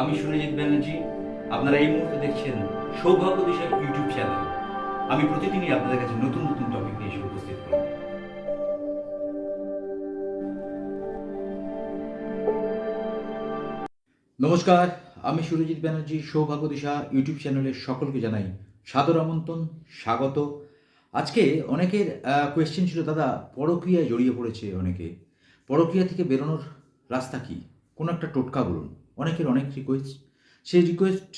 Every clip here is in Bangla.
আমি সুরজিৎ ব্যানার্জি। আপনারা এই মুহূর্তে দেখছেন সৌভাগ্য দিশার ইউটিউব চ্যানেল। আমি প্রতিদিনই আপনাদের কাছে নতুন নতুন টপিক নিয়ে এসে উপস্থিত করি নমস্কার, আমি সুরজিৎ ব্যানার্জি, সৌভাগ্য দিশা ইউটিউব চ্যানেলের সকলকে জানাই সাদর আমন্ত্রণ, স্বাগত। আজকে অনেকের কোয়েশ্চেন ছিল, দাদা, পরক্রিয়ায় জড়িয়ে পড়েছে অনেকে। পরক্রিয়া থেকে বেরোনোর রাস্তা কি? কোনো একটা টোটকা বলুন, অনেকের অনেক রিকোয়েস্ট সেই রিকোয়েস্ট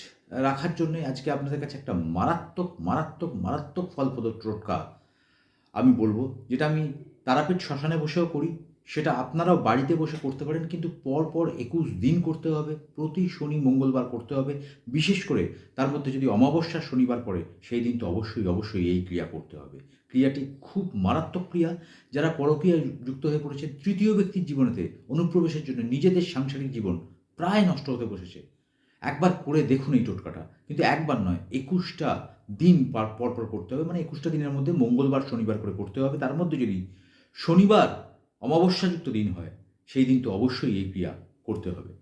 রাখার জন্যে আজকে আপনাদের কাছে একটা মারাত্মক মারাত্মক মারাত্মক ফলপ্রদ টোটকা আমি বলব, যেটা আমি তারাপীঠ শ্মশানে বসেও করি। সেটা আপনারাও বাড়িতে বসে করতে পারেন, কিন্তু পর পর একুশ দিন করতে হবে, প্রতি শনি মঙ্গলবার করতে হবে, বিশেষ করে তার মধ্যে যদি অমাবস্যা শনিবার পড়ে, সেই দিন তো অবশ্যই অবশ্যই এই ক্রিয়া করতে হবে। ক্রিয়াটি খুব মারাত্মক ক্রিয়া। যারা পরক্রিয়া যুক্ত হয়ে পড়েছে, তৃতীয় ব্যক্তির জীবনেতে অনুপ্রবেশের জন্য নিজেদের সাংসারিক জীবন প্রায় নষ্ট হতে বসেছে। একবার করে দেখুন এই টোটকাটা, কিন্তু একবার নয়, একুশটা দিন পর পর পর করতে হবে। মানে একুশটা দিনের মধ্যে মঙ্গলবার, শনিবার করে করতে হবে। তার মধ্যে যদি শনিবার অমাবস্যাযুক্ত দিন হয়, সেই দিন তো অবশ্যই এই ক্রিয়া করতে হবে।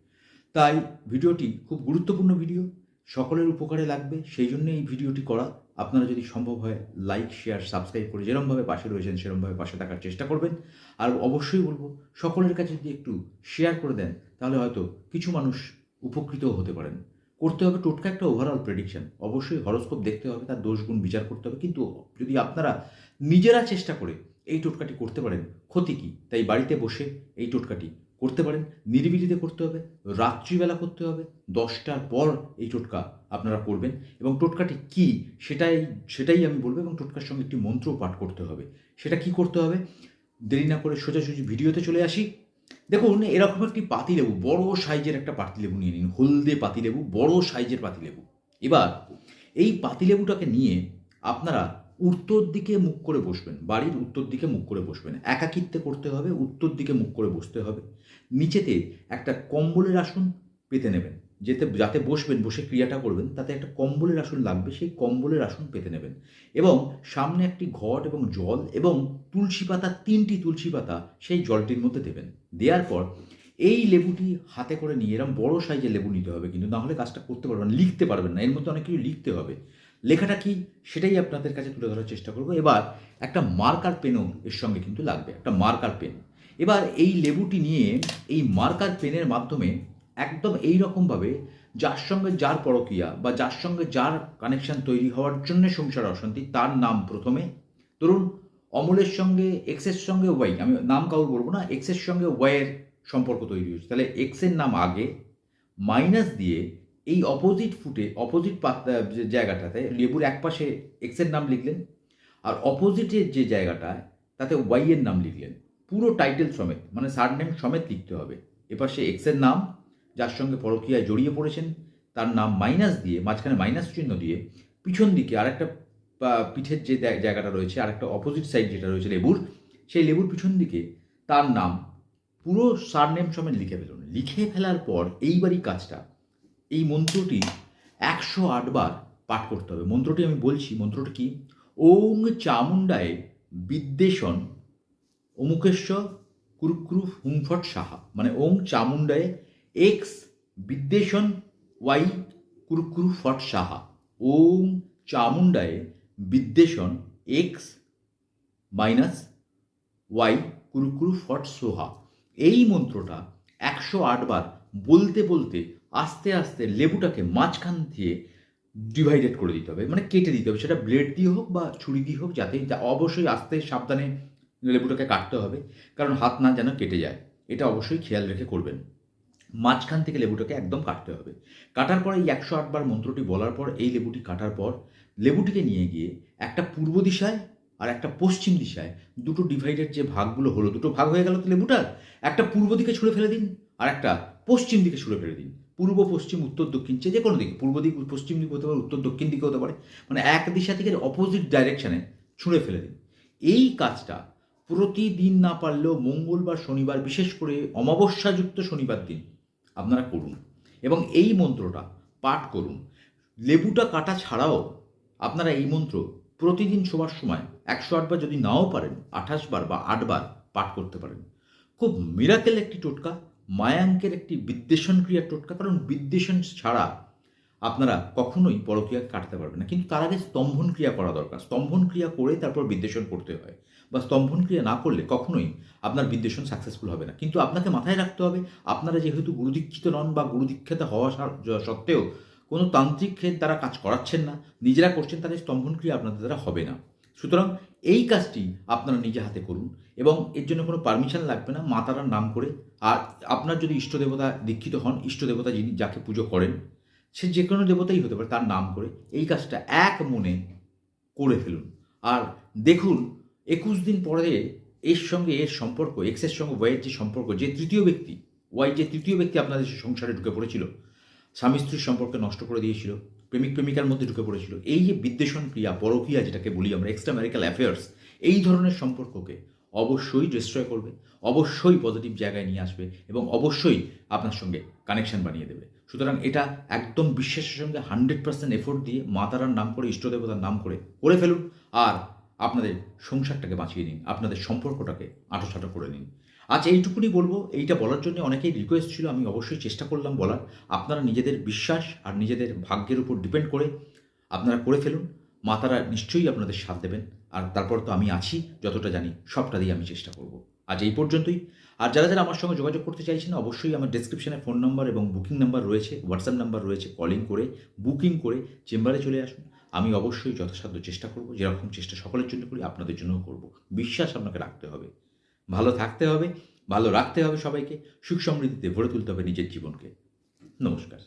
তাই ভিডিওটি খুব গুরুত্বপূর্ণ ভিডিও, সকলের উপকারে লাগবে, সেই জন্য এই ভিডিওটি করা। আপনারা যদি সম্ভব হয়, লাইক, শেয়ার, সাবস্ক্রাইব করে যেরমভাবে পাশে রয়েছেন, সেরমভাবে পাশে থাকার চেষ্টা করবেন। আর অবশ্যই বলব, সকলের কাছে যদি একটু শেয়ার করে দেন, তাহলে হয়তো কিছু মানুষ উপকৃতও হতে পারেন। করতে হবে টোটকা একটা ওভারঅল প্রেডিকশন অবশ্যই হরস্কোপ দেখতে হবে, তার দোষ গুণ বিচার করতে হবে। কিন্তু যদি আপনারা নিজেরা চেষ্টা করে এই টোটকাটি করতে পারেন, ক্ষতি কী? তাই বাড়িতে বসে এই টোটকাটি করতে পারেন, নিরিবিলিতে করতে হবে, রাত্রিবেলা করতে হবে, দশটার পর এই টোটকা আপনারা করবেন এবং টোটকাটি কি সেটাই সেটাই আমি বলব এবং টোটকার সঙ্গে একটি মন্ত্র পাঠ করতে হবে। সেটা কি করতে হবে? দেরি না করে সোজাসুজি ভিডিওতে চলে আসি। দেখুন, এরকম একটি পাতিলেবু, বড় সাইজের একটা পাতিলেবু নিয়ে নিন, হলদে পাতিলেবু, বড় সাইজের পাতিলেবু। এবার এই পাতিলেবুটাকে নিয়ে আপনারা উত্তর দিকে মুখ করে বসবেন, বাড়ির উত্তর দিকে মুখ করে বসবেন, একাকিত্বে করতে হবে, উত্তর দিকে মুখ করে বসতে হবে। নিচেতে একটা কম্বলের আসন পেতে নেবেন, যেতে, যাতে বসবেন, বসে ক্রিয়াটা করবেন, তাতে একটা কম্বলের আসন লাগবে, সেই কম্বলের আসন পেতে নেবেন। এবং সামনে একটি ঘট এবং জল এবং তুলসী পাতা, তিনটি তুলসী পাতা সেই জলটির মধ্যে দেবেন। দেওয়ার পর এই লেবুটি হাতে করে নিয়ে এরকম বড় সাইজের লেবু নিতে হবে কিন্তু, না হলে কাজটা করতে পারবেন লিখতে পারবেন না, এর মধ্যে অনেক কিছু লিখতে হবে। লেখাটা কি? সেটাই আপনাদের কাছে তুলে ধরার চেষ্টা করব। এবার একটা মার্কার পেনও এর সঙ্গে কিন্তু লাগবে, একটা মার্কার পেন। এবার এই লেবুটি নিয়ে এই মার্কার পেনের মাধ্যমে একদম এই রকমভাবে যার সঙ্গে যার পরকীয়া বা যার সঙ্গে যার কানেকশন তৈরি হওয়ার জন্য সংসার অশান্তি, তার নাম প্রথমে, ধরুন অমলের সঙ্গে এক্সের সঙ্গে ওয়াই আমি নাম কাউর বলব না এক্সের সঙ্গে ওয়াইয়ের সম্পর্ক তৈরি হয়েছে। তাহলে এক্সের নাম আগে মাইনাস দিয়ে এই অপোজিট ফুটে অপোজিট যে জায়গাটাতে লেবুর এক পাশে এক্সের নাম লিখলেন আর অপোজিটের যে জায়গাটায় তাতে ওয়াইয়ের নাম লিখলেন। পুরো টাইটেল সমেত মানে সার নেম সমেত লিখতে হবে। এপাশে এক্সের নাম যার সঙ্গে পরকীয়ায় জড়িয়ে পড়েছেন তার নাম মাইনাস দিয়ে মাঝখানে মাইনাস চিহ্ন দিয়ে পিছন দিকে আরেকটা পিঠের যে জায়গাটা রয়েছে আরেকটা অপোজিট সাইড যেটা রয়েছে লেবুর সেই লেবুর পিছন দিকে তার নাম পুরো সার নেম সমেত লিখে ফেলুন। লিখে ফেলার পর এইবারই কাজটা এই মন্ত্রটি একশো আটবার পাঠ করতে হবে। মন্ত্রটি আমি বলছি, মন্ত্রটি কি? ওং চামুণ্ডায় বিদ্বেষণ অমুকেশ্বর কুরুক্রু হুমফট সাহা। মানে ওং চামুণ্ডায় এক্স বিদ্বেষণ ওয়াই কুরুক্রু ফট সাহা। ওং চামুণ্ডায় বিদ্বেষণ এক্স মাইনাস ওয়াই কুরুকুরু ফট সোহা। এই মন্ত্রটা একশো আটবার বলতে বলতে আস্তে আস্তে লেবুটাকে মাঝখান দিয়ে ডিভাইডেড করে দিতে হবে মানে কেটে দিতে হবে। সেটা ব্লেড দিয়ে হোক বা ছুরি দিয়ে হোক, যাতে অবশ্যই আস্তে সাবধানে লেবুটাকে কাটতে হবে, কারণ হাত না যেন কেটে যায়। এটা অবশ্যই খেয়াল রেখে করবেন। মাঝখান থেকে লেবুটাকে একদম কাটতে হবে। কাটার পর এই একশো আটবার মন্ত্রটি বলার পর, এই লেবুটি কাটার পর লেবুটিকে নিয়ে গিয়ে একটা পূর্ব দিশায় আর একটা পশ্চিম দিশায় দুটো ডিভাইডেড যে ভাগগুলো হলো, দুটো ভাগ হয়ে গেল তো লেবুটার, একটা পূর্ব দিকে ছুঁড়ে ফেলে দিন আর একটা পশ্চিম দিকে ছুঁড়ে ফেলে দিন। পূর্ব, পশ্চিম, উত্তর, দক্ষিণ, যে কোনো দিকে, পূর্ব দিক, পশ্চিম দিক হতে পারে, উত্তর, দক্ষিণ দিকে হতে পারে মানে এক দিশা থেকে অপোজিট ডাইরেকশানে ছুঁড়ে ফেলে দিন। এই কাজটা প্রতিদিন না পারলেও মঙ্গলবার, শনিবার, বিশেষ করে অমাবস্যাযুক্ত শনিবার দিন আপনারা করুন এবং এই মন্ত্রটা পাঠ করুন। লেবুটা কাটা ছাড়াও আপনারা এই মন্ত্র প্রতিদিন শোবার সময় একশো আটবার যদি নাও পারেন, আঠাশ বার বা আটবার পাঠ করতে পারেন। খুব মিরাকেল একটি টোটকা। মায়াঙ্কের একটি বিদ্বেষণ ক্রিয়া টোটকা। কারণ বিদ্বেষণ ছাড়া আপনারা কখনোই পরক্রিয়া কাটতে পারবেন না। কিন্তু তার আগে স্তম্ভন ক্রিয়া করা দরকার। স্তম্ভন ক্রিয়া করে তারপর বিদ্বেষণ করতে হয়। বা স্তম্ভন ক্রিয়া না করলে কখনোই আপনার বিদ্বেষণ সাকসেসফুল হবে না। কিন্তু আপনাকে মাথায় রাখতে হবে, আপনারা যেহেতু গুরুদীক্ষিত নন বা গুরুদীক্ষিত হওয়া সত্ত্বেও কোনো তান্ত্রিকের দ্বারা কাজ করাচ্ছেন না, নিজেরা করছেন, তাহলে স্তম্ভন ক্রিয়া আপনাদের দ্বারা হবে না। সুতরাং এই কাজটি আপনারা নিজে হাতে করুন এবং এর জন্য কোনো পারমিশন লাগবে না মা তারার নাম করে। আর আপনার যদি ইষ্ট দেবতা দীক্ষিত হন, ইষ্ট দেবতা যিনি যাকে পুজো করেন, সে যে কোনো দেবতাই হতে পারে, তার নাম করে এই কাজটা এক মনে করে ফেলুন। আর দেখুন, একুশ দিন পরে এর সঙ্গে এর সম্পর্ক এক্সের সঙ্গে ওয়াইয়ের যে সম্পর্ক, যে তৃতীয় ব্যক্তি ওয়াই যে তৃতীয় ব্যক্তি আপনাদের সংসারে ঢুকে পড়েছিল স্বামী স্ত্রীর সম্পর্কে নষ্ট করে দিয়েছিল প্রেমিক প্রেমিকার মধ্যে ঢুকে পড়েছিল। এই যে বিদ্বেষণ ক্রিয়া, পরক্রিয়া যেটাকে বলি আমরা এক্সট্রা ম্যারিকাল অ্যাফেয়ার্স এই ধরনের সম্পর্ককে অবশ্যই ডিস্ট্রয় করবে, অবশ্যই পজিটিভ জায়গায় নিয়ে আসবে এবং অবশ্যই আপনার সঙ্গে কানেকশন বানিয়ে দেবে। সুতরাং এটা একদম বিশ্বাসের সঙ্গে হান্ড্রেড পার্সেন্ট এফোর্ট দিয়ে মাতারার নাম করে ইষ্টদেবতার নাম করে করে ফেলুন। আর আপনাদের সংসারটাকে বাঁচিয়ে নিন, আপনাদের সম্পর্কটাকে আঁটোসাঁটো করে নিন। আজ এইটুকুনি বলব, এইটা বলার জন্য অনেকেই রিকোয়েস্ট ছিল, আমি অবশ্যই চেষ্টা করলাম বলার। আপনারা নিজেদের বিশ্বাস আর নিজেদের ভাগ্যের উপর ডিপেন্ড করে আপনারা করে ফেলুন। মাতারা নিশ্চয়ই আপনাদের সাথ দেবেন। আর তারপর তো আমি আছি, যতটা জানি, সবটা দিয়ে আমি চেষ্টা করব। আজ এই পর্যন্তই। আর যারা যারা আমার সঙ্গে যোগাযোগ করতে চাইছেন, অবশ্যই আমার ডেসক্রিপশনে ফোন নাম্বার এবং বুকিং নাম্বার রয়েছে হোয়াটসঅ্যাপ নাম্বার রয়েছে কলিং করে বুকিং করে চেম্বারে চলে আসুন। আমি অবশ্যই যথাসাধ্য চেষ্টা করব, যেরকম চেষ্টা সকলের জন্য করি, আপনাদের জন্যও করব। বিশ্বাস আপনাকে রাখতে হবে। ভালো থাকতে হবে, ভালো রাখতে হবে সবাইকে, সুখ সমৃদ্ধিতে ভরে তুলতে হবে নিজের জীবনকে। নমস্কার।